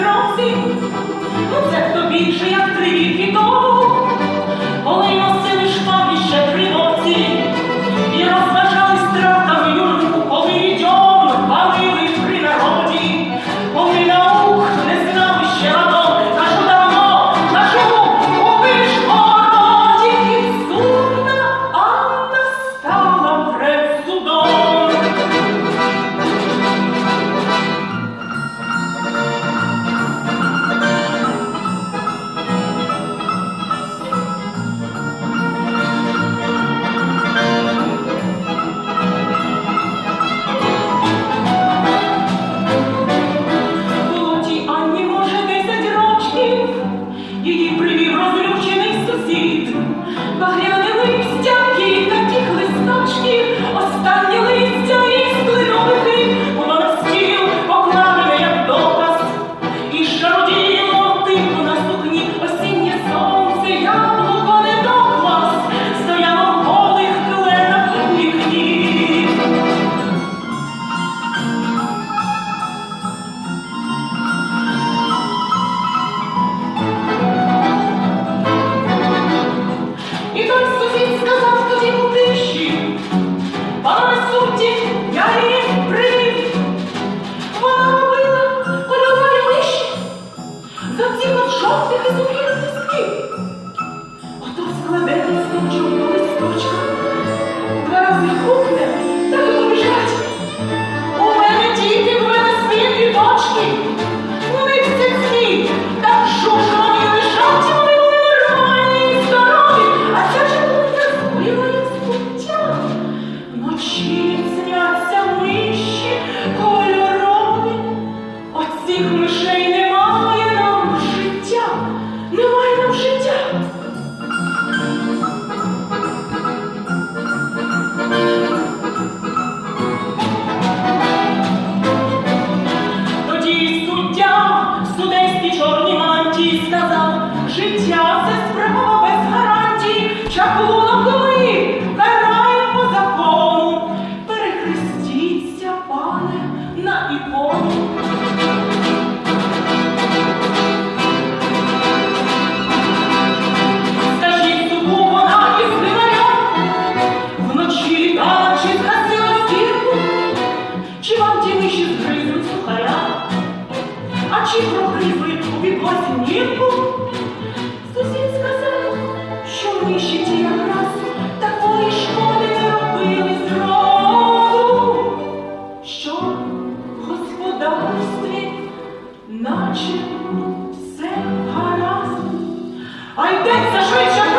строці, ну це хто більше, як три віки тому, коли життя це справа без гарантій, шаклуном коли карає по закону. Перехрестіться, пане, на ікону. Скажіть субу вона із диваря, вночі літала чи згасила зірку, чи вам ті згризуть сухаря, а чи прогризли у підлозі нірку? Все гаразд. А йдеться швидше.